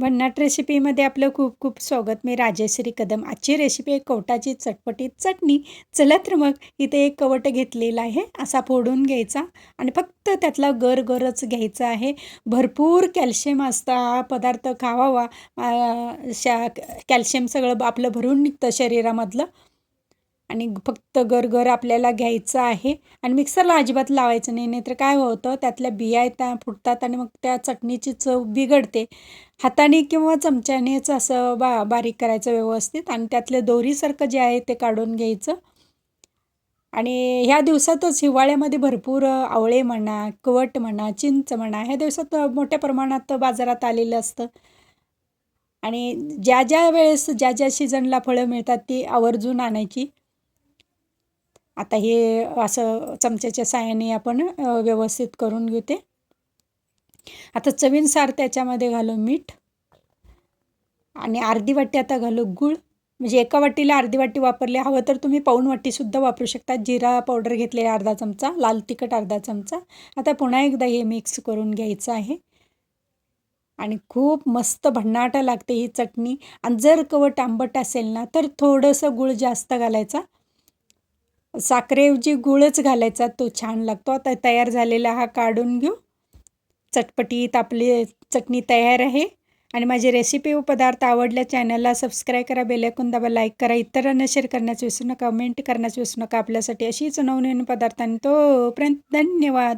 भन्नाट रेसिपीमध्ये आपलं खूप खूप स्वागत. मी राजेश्री कदम. आजची रेसिपी आहे कवटाची चटपटीत चटणी. चला तर मग इथे एक कवट घेतलेला आहे. असा फोडून घ्यायचा आणि फक्त त्यातला गर गरच घ्यायचा आहे. भरपूर कॅल्शियम असता हा पदार्थ खावावा. आ, शा कॅल्शियम सगळं आपलं भरून निघतं शरीरामधलं. आणि फक्त गरगर आपल्याला घ्यायचं आहे. आणि मिक्सरला अजिबात लावायचं नाही नाहीतर काय होतं त्यातल्या बिया त्या फुटतात आणि मग त्या चटणीची चव बिघडते. हाताने किंवा चमच्यानेच असं बा बारीक करायचं व्यवस्थित आणि त्यातलं दोरीसारखं जे आहे ते काढून घ्यायचं. आणि ह्या दिवसातच हिवाळ्यामध्ये भरपूर आवळे म्हणा कवट म्हणा चिंच म्हणा ह्या दिवसात मोठ्या प्रमाणात बाजारात आलेलं असतं. आणि ज्या ज्या वेळेस ज्या ज्या सीझनला फळं मिळतात ती आवर्जून आणायची. आता हे असं चमच्याच्या साहाय्याने आपण व्यवस्थित करून घेते. आता चवीनुसार त्याच्यामध्ये घालू मीठ. आणि अर्धी वाटी आता घालू गूळ. म्हणजे एका वाटीला अर्धी वाटी वापरली हवं तर तुम्ही पाऊन वाटीसुद्धा वापरू शकता. जिरा पावडर घेतलेला अर्धा चमचा लाल तिखट अर्धा चमचा. आता पुन्हा एकदा हे मिक्स करून घ्यायचं आहे. आणि खूप मस्त भन्नाटा लागते ही चटणी. आणि जर कवट आंबट असेल ना तर थोडंसं गूळ जास्त घालायचा. साखरेऐवजी गुळच घालायचा तो छान लागतो. आता तयार झालेला हा काढून घेऊ. चटपटीत आपली चटणी तयार आहे. आणि माझी रेसिपी व पदार्थ आवडल्या चॅनलला सबस्क्राईब करा बेलायकून दाबा लाईक करा. इतरांना शेअर करण्याचं विसरू नका कमेंट करण्याचं विसरू नका. आपल्यासाठी अशीच नवनवीन पदार्थांनी तोपर्यंत धन्यवाद.